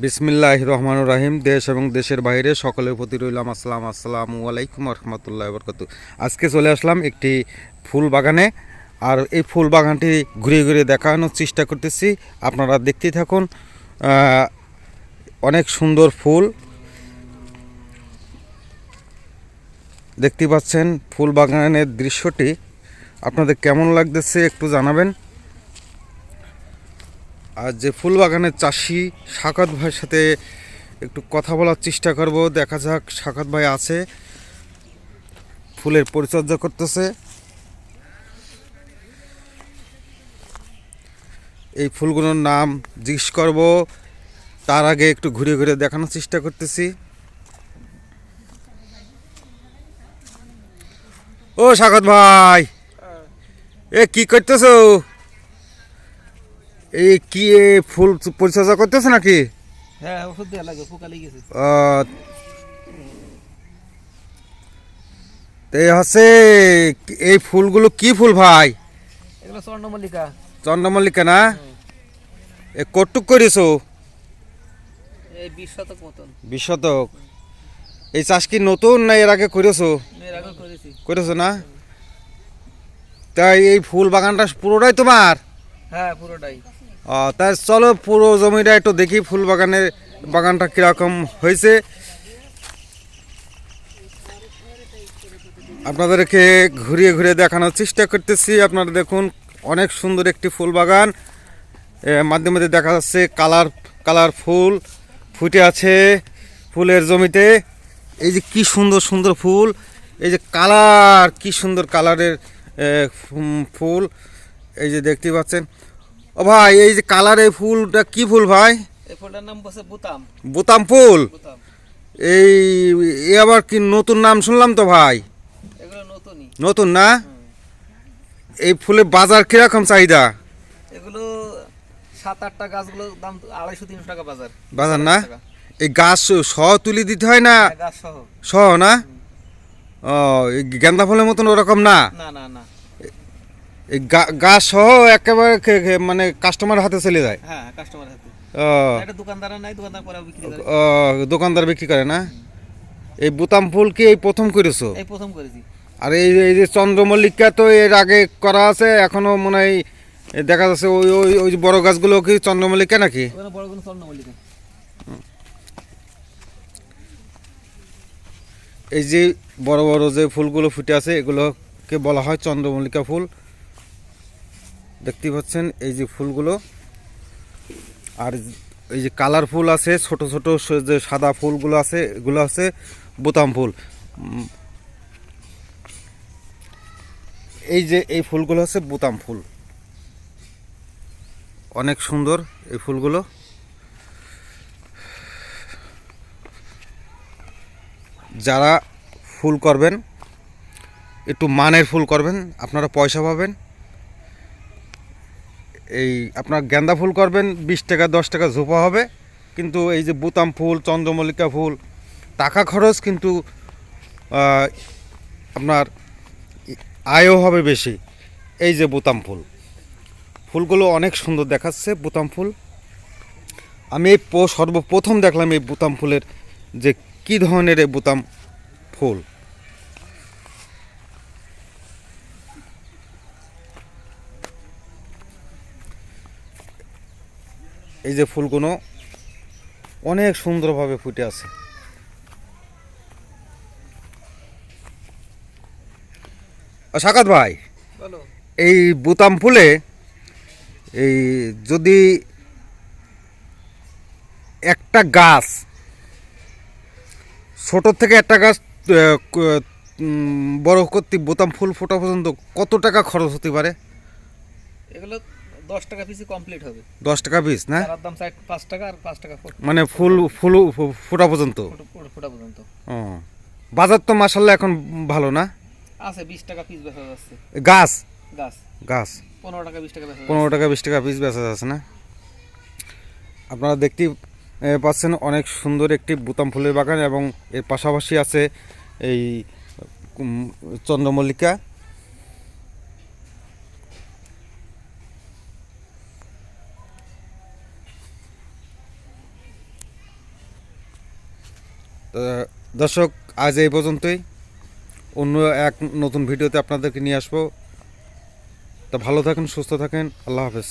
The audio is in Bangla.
বিসমিল্লাহ রহমান রাহিম। দেশ এবং দেশের বাইরে সকলের প্রতি রইলাম আসসালাম আসসালামু আলাইকুম রহমতুল্লাহ বরকত আজকে চলে আসলাম একটি ফুল বাগানে। আর এই ফুল বাগানটি ঘুরে ঘুরে দেখানোর চেষ্টা করতেছি। আপনারা দেখতেই থাকুন অনেক সুন্দর ফুল। দেখতে পাচ্ছেন ফুল বাগানের দৃশ্যটি। আপনাদের কেমন লাগতেছে একটু জানাবেন। আর যে ফুল বাগানের চাষি সাকাত ভাইয়ের সাথে একটু কথা বলার চেষ্টা করব, দেখা যাক সাকাত ভাই আছে। ফুলের পরিচর্যা করতেছে। এই ফুলগুলোর নাম জিজ্ঞেস করব, তার আগে একটু ঘুরে ঘুরে দেখানোর চেষ্টা করতেছি। ও সাগত ভাই, এ কি করতেছো? এই কি ফুল পরিচর্যা করতেছে নাকি? হ্যাঁ ওষুধ দেওয়া লাগে পোকা এই হচ্ছে এই ফুলগুলো কি ফুল ভাই? এগুলো চন্দ্রমল্লিকা না? এ কটুক করেছ? এই বিশ শতক মতন। বিশ শতক। এই চাষ কি নতুন না এর আগে করেছ। করেছি না? তাই এই ফুল বাগানটা পুরোটাই তোমার? হ্যাঁ পুরোটাই। তাই চলো পুরো জমিটা একটু দেখি ফুল বাগানের বাগানটা কীরকম হয়েছে। আপনাদেরকে ঘুরিয়ে ঘুরিয়ে দেখানোর চেষ্টা করতেছি। আপনারা দেখুন অনেক সুন্দর একটি ফুল বাগান। এ, মাঝে মধ্যে দেখা যাচ্ছে কালার কালার ফুল ফুটে আছে ফুলের জমিতে। এই যে কি সুন্দর সুন্দর ফুল। এই যে কালার কি সুন্দর কালারের ফুল। এই যে দেখতে পাচ্ছেন ও ভাই এই যে কালার এই ফুলটা কি ফুল ভাই? এই ফুলটার নাম বসে বুতাম। বোতাম ফুল? এই এ আবার কি নতুন নাম শুনলাম তো ভাই? এগুলো নতুনই। নতুন না? এই ফুলের বাজার কীরকম চাহিদা? এগুলো সাত আটটা গাছগুলো দাম তো আড়াইশো তিনশো টাকা বাজার। বাজার না? এই গাছ সহ তুলি দিতে হয় না? হ্যাঁ, গাছ সহ। সহ না? ও এই গেন্দা ফুলের মতন ওরকম না? না না না। গা- গাছ সহ একেবারে মানে কাস্টমার হাতে চলে যায়। হ্যাঁ কাস্টমার হাতে। দোকানদার বিক্রি করে। না? এই বোতাম ফুল কি এই প্রথম করেছ? এই প্রথম করেছি। আর এই এই যে চন্দ্রমল্লিকা তো এর আগে করা আছে এখনও মনে হয় দেখা যাচ্ছে ওই ওই ওই বড় গাছগুলো কি চন্দ্রমল্লিকা নাকি? এই যে বড় বড় যে ফুলগুলো ফুটে আছে এগুলোকে বলা হয় চন্দ্রমল্লিকা ফুল। দেখতে পাচ্ছেন, এই যে ফুলগুলো। আর এই যে কালার ফুল আছে, ছোট ছোট যে সাদা ফুলগুলো আছে, এগুলো আছে বোতাম ফুল। এই যে এই ফুলগুলো হচ্ছে বোতাম ফুল। অনেক সুন্দর এই ফুলগুলো। যারা ফুল করবেন, একটু মানের ফুল করবেন, আপনারা পয়সা পাবেন। এই আপনার গেন্দা ফুল করবেন, বিশ টাকা, দশ টাকা ঝোপা হবে। কিন্তু এই যে বুতাম ফুল, চন্দ্রমল্লিকা ফুল, টাকা খরচ কিন্তু আপনার আয়ও হবে বেশি। এই যে বুতাম ফুল। ফুলগুলো অনেক সুন্দর দেখাচ্ছে বুতাম ফুল। আমি এই সর্বপ্রথম দেখলাম এই বুতাম ফুলের যে কি ধরনের এই বুতাম ফুল। এই যে ফুলগুলো অনেক সুন্দরভাবে ফুটে আছে। সাকাত ভাই এই বুতাম ফুলে এই যদি একটা গাছ ছোট থেকে একটা গাছ বড় করতে বোতাম ফুল ফোটা পর্যন্ত কত টাকা খরচ হতে পারে? এগুলো দশ টাকা পিসি কমপ্লিট হবে। দশ টাকা পিস না? তার দাম ষাট পাঁচ টাকা আর পাঁচ টাকা মানে ফুল ফুল ফোটা পর্যন্ত? ফুট- পর্যন্ত। ও। বাজার তো মাসাল্লাহ এখন ভালো না? আছে বিশ টাকা পিস বেচা যাচ্ছে। গাছ? গাছ। গাছ? পনেরো টাকা বিশ টাকা বেচা যাচ্ছে। পনেরো টাকা বিশ টাকা পিস বেচা যাচ্ছে না? আপনারা দেখতেই এ, পাচ্ছেন অনেক সুন্দর একটি বুতাম ফুলের বাগান এবং এর পাশাপাশি আছে এই চন্দ্রমল্লিকা। দর্শক, আজ এই পর্যন্তই। অন্য এক নতুন ভিডিওতে আপনাদেরকে নিয়ে আসব। তা ভালো থাকেন, সুস্থ থাকেন। আল্লাহ হাফেজ।